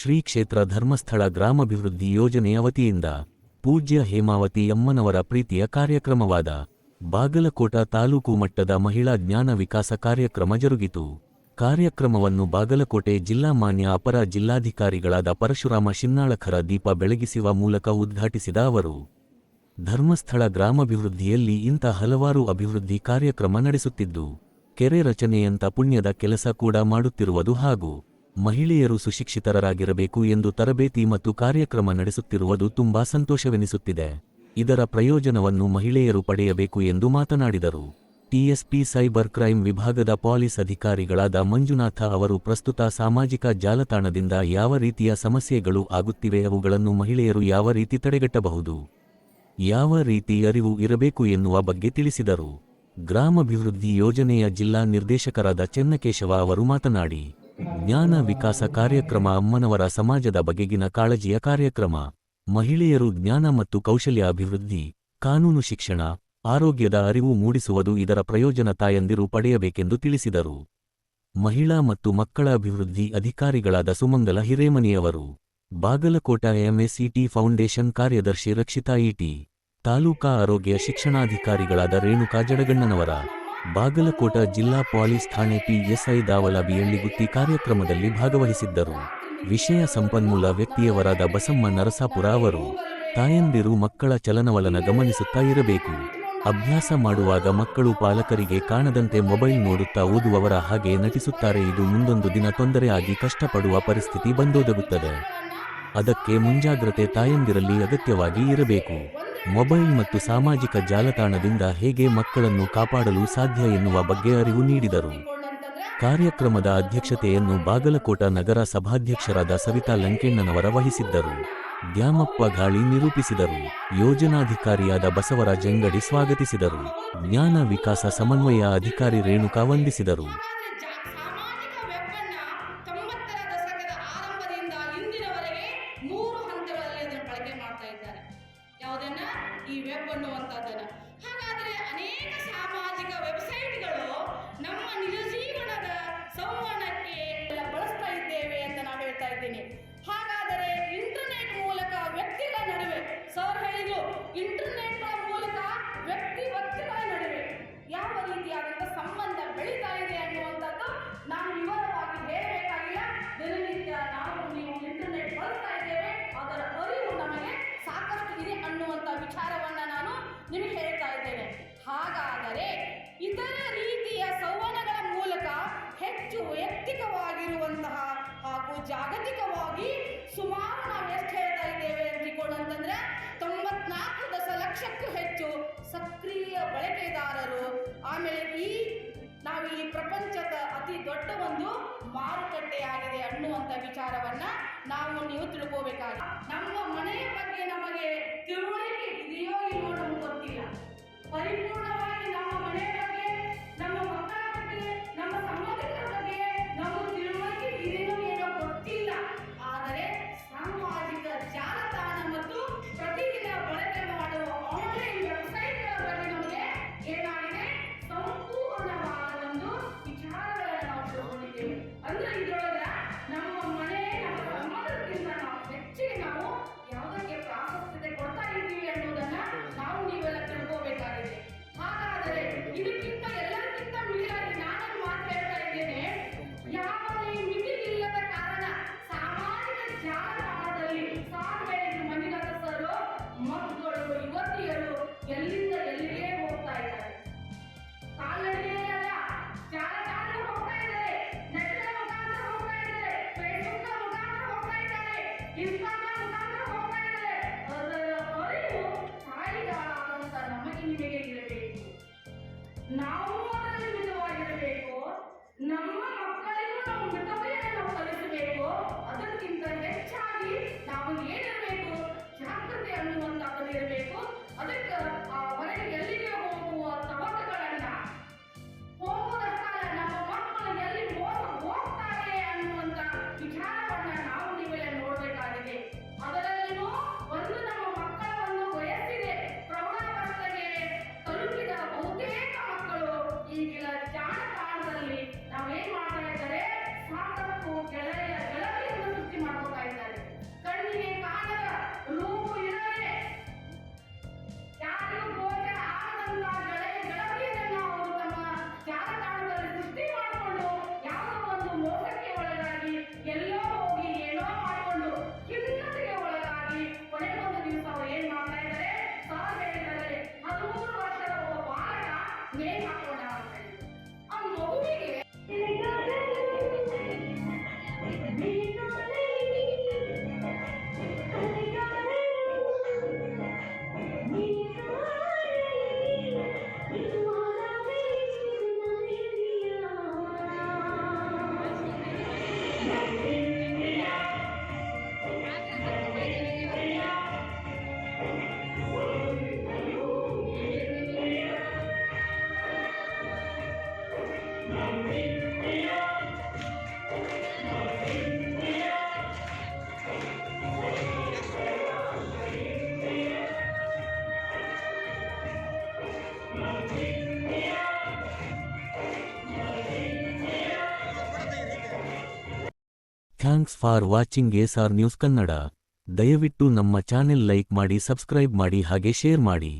ಶ್ರೀ ಕ್ಷೇತ್ರ ಧರ್ಮಸ್ಥಳ ಗ್ರಾಮಾಭಿವೃದ್ಧಿ ಯೋಜನೆಯ ವತಿಯಿಂದ ಪೂಜ್ಯ ಹೇಮಾವತಿ ಅಮ್ಮನವರ ಪ್ರೀತಿಯ ಕಾರ್ಯಕ್ರಮವಾದ ಬಾಗಲಕೋಟ ತಾಲೂಕು ಮಟ್ಟದ ಮಹಿಳಾ ಜ್ಞಾನ ವಿಕಾಸ ಕಾರ್ಯಕ್ರಮ ಜರುಗಿತು. ಕಾರ್ಯಕ್ರಮವನ್ನು ಬಾಗಲಕೋಟೆ ಜಿಲ್ಲಾ ಮಾನ್ಯ ಅಪರ ಜಿಲ್ಲಾಧಿಕಾರಿಗಳಾದ ಪರಶುರಾಮ ಶಿನ್ನಾಳಖರ ದೀಪ ಬೆಳಗಿಸುವ ಮೂಲಕ ಉದ್ಘಾಟಿಸಿದ ಅವರು, ಧರ್ಮಸ್ಥಳ ಗ್ರಾಮಾಭಿವೃದ್ಧಿಯಲ್ಲಿ ಇಂಥ ಹಲವಾರು ಅಭಿವೃದ್ಧಿ ಕಾರ್ಯಕ್ರಮ ನಡೆಸುತ್ತಿದ್ದು, ಕೆರೆ ರಚನೆಯಂಥ ಪುಣ್ಯದ ಕೆಲಸ ಕೂಡ ಮಾಡುತ್ತಿರುವುದು ಹಾಗೂ ಮಹಿಳೆಯರು ಸುಶಿಕ್ಷಿತರಾಗಿರಬೇಕು ಎಂದು ತರಬೇತಿ ಮತ್ತು ಕಾರ್ಯಕ್ರಮ ನಡೆಸುತ್ತಿರುವುದು ತುಂಬಾ ಸಂತೋಷವೆನಿಸುತ್ತಿದೆ. ಇದರ ಪ್ರಯೋಜನವನ್ನು ಮಹಿಳೆಯರು ಪಡೆಯಬೇಕು ಎಂದು ಮಾತನಾಡಿದರು. ಟಿಎಸ್ಪಿ ಸೈಬರ್ ಕ್ರೈಂ ವಿಭಾಗದ ಪಾಲಿಸ್ ಅಧಿಕಾರಿಗಳಾದ ಮಂಜುನಾಥ ಅವರು ಪ್ರಸ್ತುತ ಸಾಮಾಜಿಕ ಜಾಲತಾಣದಿಂದ ಯಾವ ರೀತಿಯ ಸಮಸ್ಯೆಗಳು ಆಗುತ್ತಿವೆ ಅವುಗಳನ್ನು ಮಹಿಳೆಯರು ಯಾವ ರೀತಿ ತಡೆಗಟ್ಟಬಹುದು? ಯಾವ ರೀತಿ ಅರಿವು ಇರಬೇಕು ಎನ್ನುವ ಬಗ್ಗೆ ತಿಳಿಸಿದರು. ಗ್ರಾಮಾಭಿವೃದ್ಧಿ ಯೋಜನೆಯ ಜಿಲ್ಲಾ ನಿರ್ದೇಶಕರಾದ ಚೆನ್ನಕೇಶವ ಅವರು ಮಾತನಾಡಿ ಜ್ಞಾನ ವಿಕಾಸ ಕಾರ್ಯಕ್ರಮ ಅಮ್ಮನವರ ಸಮಾಜದ ಬಗೆಗಿನ ಕಾಳಜಿಯ ಕಾರ್ಯಕ್ರಮ. ಮಹಿಳೆಯರು ಜ್ಞಾನ ಮತ್ತು ಕೌಶಲ್ಯ ಅಭಿವೃದ್ಧಿ, ಕಾನೂನು ಶಿಕ್ಷಣ, ಆರೋಗ್ಯದ ಅರಿವು ಮೂಡಿಸುವುದು ಇದರ ಪ್ರಯೋಜನ ತಾಯಂದಿರು ಪಡೆಯಬೇಕೆಂದು ತಿಳಿಸಿದರು. ಮಹಿಳಾ ಮತ್ತು ಮಕ್ಕಳ ಅಭಿವೃದ್ಧಿ ಅಧಿಕಾರಿಗಳಾದ ಸುಮಂಗಲ ಹಿರೇಮನಿಯವರು, ಬಾಗಲಕೋಟ ಎಂಎಸ್ಇಟಿ ಫೌಂಡೇಶನ್ ಕಾರ್ಯದರ್ಶಿ ರಕ್ಷಿತಾ ಇಟಿ, ತಾಲೂಕಾ ಆರೋಗ್ಯ ಶಿಕ್ಷಣಾಧಿಕಾರಿಗಳಾದ ರೇಣುಕಾ ಜಡಗಣ್ಣನವರ ಬಾಗಲಕೋಟ ಜಿಲ್ಲಾ ಪೊಲೀಸ್ ಠಾಣೆ ಪಿಎಸ್ಐ ದಾವಲ ಬಿಯಳ್ಳಿಗುತ್ತಿ ಕಾರ್ಯಕ್ರಮದಲ್ಲಿ ಭಾಗವಹಿಸಿದ್ದರು. ವಿಷಯ ಸಂಪನ್ಮೂಲ ವ್ಯಕ್ತಿಯವರಾದ ಬಸಮ್ಮ ನರಸಾಪುರ ಅವರು, ತಾಯಂದಿರು ಮಕ್ಕಳ ಚಲನವಲನ ಗಮನಿಸುತ್ತಾ ಇರಬೇಕು. ಅಭ್ಯಾಸ ಮಾಡುವಾಗ ಮಕ್ಕಳು ಪಾಲಕರಿಗೆ ಕಾಣದಂತೆ ಮೊಬೈಲ್ ನೋಡುತ್ತಾ ಓದುವವರ ಹಾಗೆ ನಟಿಸುತ್ತಾರೆ. ಇದು ಮುಂದೊಂದು ದಿನ ತೊಂದರೆ ಆಗಿ ಕಷ್ಟಪಡುವ ಪರಿಸ್ಥಿತಿ ಬಂದೊದಗುತ್ತದೆ. ಅದಕ್ಕೆ ಮುಂಜಾಗ್ರತೆ ತಾಯಂದಿರಲ್ಲಿ ಅಗತ್ಯವಾಗಿ ಇರಬೇಕು. ಮೊಬೈಲ್ ಮತ್ತು ಸಾಮಾಜಿಕ ಜಾಲತಾಣದಿಂದ ಹೇಗೆ ಮಕ್ಕಳನ್ನು ಕಾಪಾಡಲು ಸಾಧ್ಯ ಎನ್ನುವ ಬಗ್ಗೆ ಅರಿವು ನೀಡಿದರು. ಕಾರ್ಯಕ್ರಮದ ಅಧ್ಯಕ್ಷತೆಯನ್ನು ಬಾಗಲಕೋಟ ನಗರ ಸಭಾಧ್ಯಕ್ಷರಾದ ಸವಿತಾ ಲಂಕೆಣ್ಣನವರ ವಹಿಸಿದ್ದರು. ದ್ಯಾಮಪ್ಪ ಗಾಳಿ ನಿರೂಪಿಸಿದರು. ಯೋಜನಾಧಿಕಾರಿಯಾದ ಬಸವರಾಜ್ ಅಂಗಡಿ ಸ್ವಾಗತಿಸಿದರು. ಜ್ಞಾನ ವಿಕಾಸ ಸಮನ್ವಯ ಅಧಿಕಾರಿ ರೇಣುಕಾ ವಂದಿಸಿದರು. ಈ ವೆಬ್ ಅನ್ನುವಂಥದ್ದನ್ನು. ಹಾಗಾದರೆ ಅನೇಕ ಸಾಮಾಜಿಕ ವೆಬ್ಸೈಟ್ಗಳು ನಮ್ಮ ನಿಜ ಜೀವನದ ಸಂವಹನಕ್ಕೆ ಜಾಗತಿಕವಾಗಿ ಸುಮಾರು ನಾವು ಎಷ್ಟು ಹೇಳ್ತಾ ಇದ್ದೇವೆ ಅಂತಂದ್ರೆ ತೊಂಬತ್ನಾಲ್ಕು ದಶಲಕ್ಷಕ್ಕೂ ಹೆಚ್ಚು ಸಕ್ರಿಯ ಬಳಕೆದಾರರು. ಆಮೇಲೆ ಈ ನಾವು ಈ ಪ್ರಪಂಚದ ಅತಿ ದೊಡ್ಡ ಒಂದು ಮಾರುಕಟ್ಟೆಯಾಗಿದೆ ಅನ್ನುವಂಥ ವಿಚಾರವನ್ನ ನಾವು ನೀವು ತಿಳ್ಕೋಬೇಕಾಗಿ. ನಮ್ಮ ಮನೆಯ ಅಂದ್ರೆ 你来 thanks for watching SR news Kannada. ದಯವಿಟ್ಟು ನಮ್ಮ ಚಾನೆಲ್ ಲೈಕ್ ಮಾಡಿ, ಸಬ್ಸ್ಕ್ರೈಬ್ ಮಾಡಿ, ಹಾಗೆ ಶೇರ್ ಮಾಡಿ.